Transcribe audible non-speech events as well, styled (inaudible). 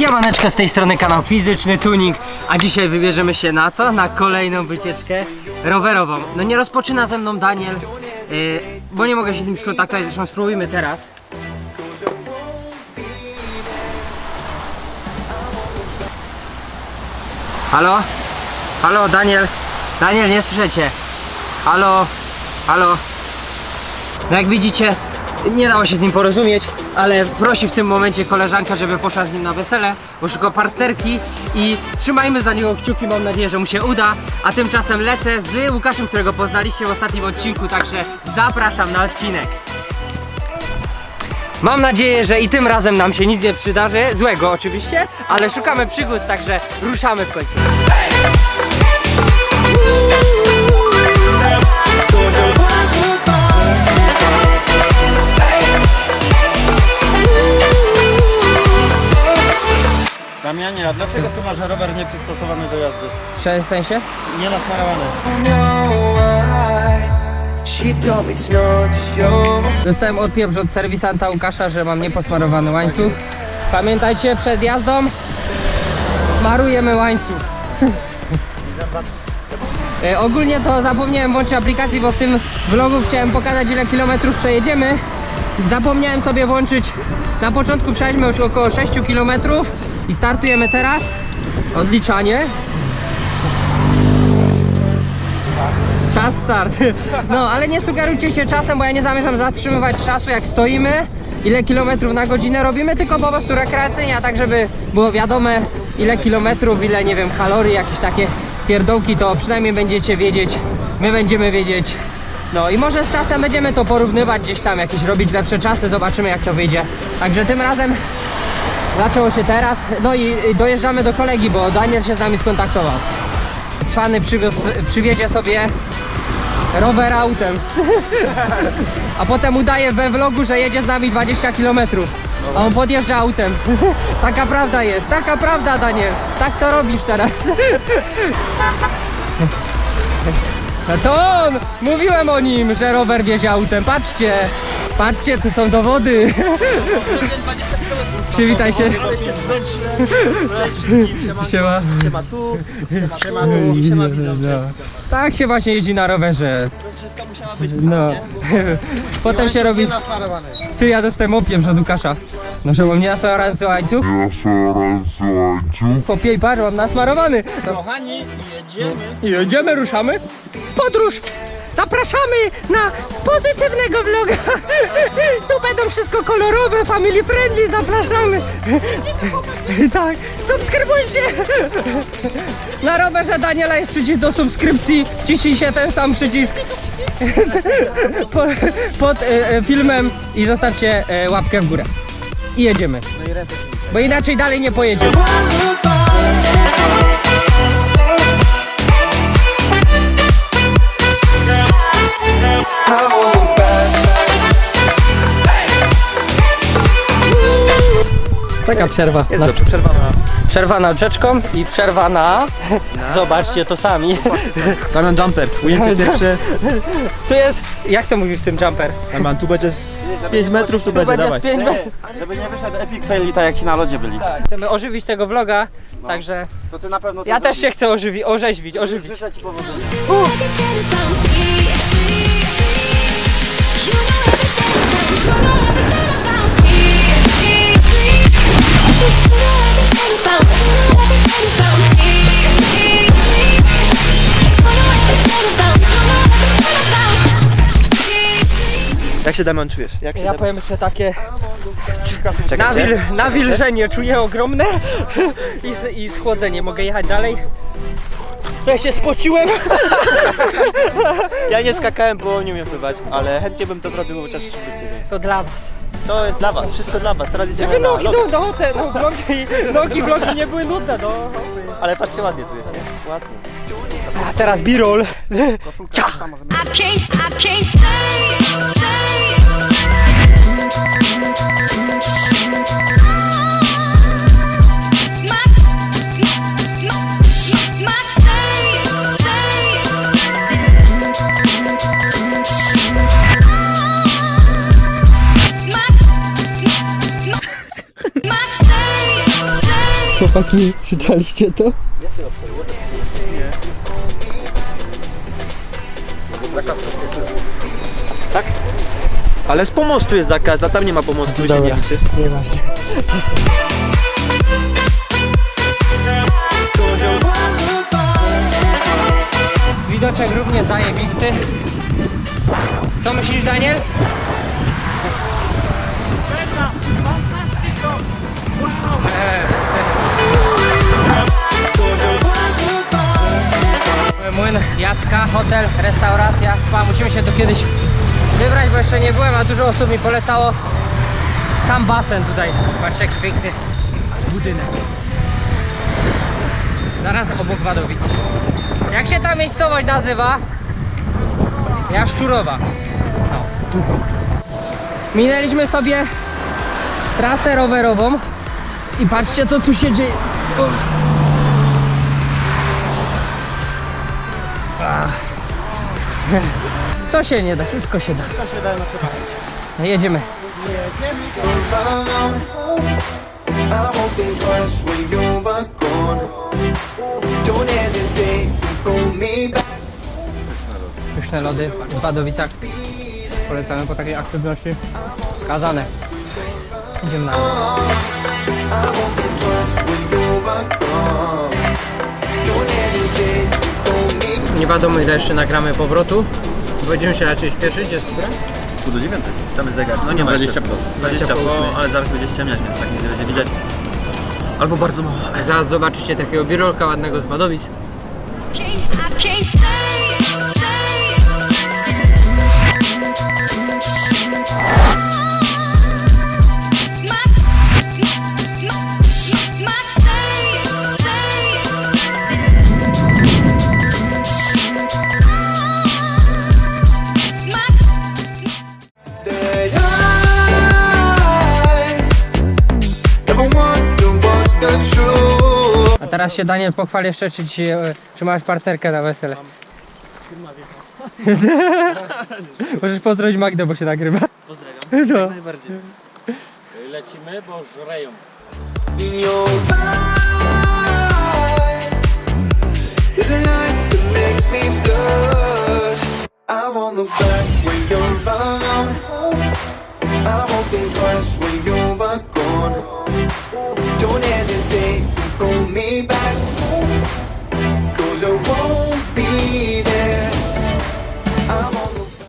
Siemaneczka z tej strony kanał Fizyczny Tuning, a dzisiaj wybierzemy się na co? Na kolejną wycieczkę rowerową. No nie rozpoczyna ze mną Daniel, yy, bo nie mogę się z nim skontaktować, zresztą spróbujmy teraz. Halo? Halo Daniel? Daniel, nie słyszycie? Halo? Halo? No jak widzicie, nie dało się z nim porozumieć, ale prosi w tym momencie koleżanka, żeby poszła z nim na wesele, bo szuka partnerki i trzymajmy za niego kciuki, mam nadzieję, że mu się uda. A tymczasem lecę z Łukaszem, którego poznaliście w ostatnim odcinku, także zapraszam na odcinek. Mam nadzieję, że i tym razem nam się nic nie przydarzy, złego oczywiście, ale szukamy przygód, także ruszamy w końcu. Dlaczego tu masz rower nieprzystosowany do jazdy? W sensie? Nie nasmarowany. Dostałem odpieprz od serwisanta Łukasza, że mam nieposmarowany łańcuch. Pamiętajcie, przed jazdą smarujemy łańcuch. (laughs) E, ogólnie to zapomniałem włączyć aplikacji, bo w tym vlogu chciałem pokazać ile kilometrów przejedziemy. Zapomniałem sobie włączyć, na początku przejechaliśmy już około 6 kilometrów i startujemy teraz. Odliczanie. Czas start. No, ale nie sugerujcie się czasem, bo ja nie zamierzam zatrzymywać czasu jak stoimy. Ile kilometrów na godzinę robimy, tylko po prostu rekreacyjnie, a tak żeby było wiadome ile kilometrów, ile nie wiem, kalorii, jakieś takie pierdołki, to przynajmniej będziecie wiedzieć, my będziemy wiedzieć. No i może z czasem będziemy to porównywać gdzieś tam, jakieś robić lepsze czasy, zobaczymy jak to wyjdzie. Także tym razem zaczęło się teraz, no i dojeżdżamy do kolegi, bo Daniel się z nami skontaktował. Cwany przywiózł, przywiezie sobie rower autem. A potem udaje we vlogu, że jedzie z nami 20 km. A on podjeżdża autem. (laughs) Taka prawda jest, taka prawda Daniel. Tak to robisz teraz. No to on! Mówiłem o nim, że rower wiezie autem. Patrzcie! Patrzcie, tu są dowody. (laughs) Przywitaj się. Ale się zmęczyłem. Cześć wszystkim, siema. Siema. Siema tu, siema, siema tu i siema widzowie. Tak się właśnie jeździ na rowerze. Troszeczkę musiała być No. (laughs) Potem się robi. Ty, ja dostałem opiem od Łukasza. No, że mam nie nasmarowany łańcuch. Popiej par, mam nasmarowany. Kochani, jedziemy. Jedziemy, ruszamy. Podróż! Zapraszamy na pozytywnego vloga. (laughs) Tu będą wszystko kolorowe, family friendly, zapraszamy. (laughs) Tak, subskrybujcie. (laughs) Na rowerze Daniela jest przycisk do subskrypcji. Ciśnij się ten sam przycisk po, pod e, e, filmem i zostawcie e, łapkę w górę. I jedziemy. No. Bo inaczej dalej nie pojedziemy. Przerwa. Jest na, dobrze, przerwana. przerwa nad rzeczką i przerwa na... Zobaczcie to sami. Damian Jumper, ujęcie (laughs) pierwsze. Tu jest... Jak to mówi w tym jumper? Damian, tu będzie z 5 metrów, tu Tu będzie, dawaj. z 5 metrów. Żeby nie wyszedł epic fail i tak jak ci na lodzie byli. Chcemy ożywić tego vloga, także To ty na pewno to ja też się chcę ożywi orzeźwić, ożywić. Życzę ci powodzenia. Jak się Damian czujesz? Jak się Ja powiem jeszcze takie Czekajcie. nawil, nawilżenie czuję ogromne (laughs) i, i schłodzenie. Mogę jechać dalej? Ja się spociłem. Ja nie skakałem, bo nie umiem pływać, ale chętnie bym to zrobił chociaż ciebie. To dla was. To jest dla was, wszystko dla was. Teraz jedziemy Żeby na nogi, no, no, te, no, vlogi, nogi, vlogi nie były nudne, no. Ale patrzcie, ładnie tu jest, nie? Ładnie. A teraz b-roll. Ciach. I can't, I can't Chłopaki, (laughs) czytaliście to? Ale z pomostu jest zakaz, a tam nie ma pomostu, się nie liczy. You're lullaby. Widoczek równie zajebisty. Co myślisz, Daniel? Cause lullaby. Młyn Jacka, hotel, restauracja, spa. Musimy się tu kiedyś wybrać, bo jeszcze nie byłem, a dużo osób mi polecało sam basen tutaj. Patrzcie, jaki piękny budynek. Zaraz obok Wadowic. Jak się ta miejscowość nazywa? Jaszczurowa. No. Minęliśmy sobie trasę rowerową i patrzcie, co tu się dzieje. (laughs) Co się nie da? Wszystko się da. To się da. No jedziemy. hesitate, pull me back. Pyszne lody w Badowicach. Polecamy po takiej aktywności. Wskazane. Idziemy na... I won't think twice when you're gone. Don't hesitate, Nie wiadomo ile jeszcze nagramy powrotu. Będziemy się raczej śpieszyć, jest? Pół do dziewiątej. Tam zegar. No nie ma 20 po. 20 po, ale zaraz będzie ściemniać, więc tak nie będzie widać. Albo bardzo mało. Zaraz zobaczycie takiego birolka ładnego z Wadowic. Can't, I can't stay. Teraz się Daniel pochwal jeszcze, czy, ci, e, czy masz parterkę na wesele. (laughs) Możesz pozdrowić Magdę, bo się nagrywa. Pozdrawiam. (laughs) No. Jak najbardziej. Makes me blush. I won't look back when you're around. I won't think twice when you're gone. Pull me back. Cause I won't be there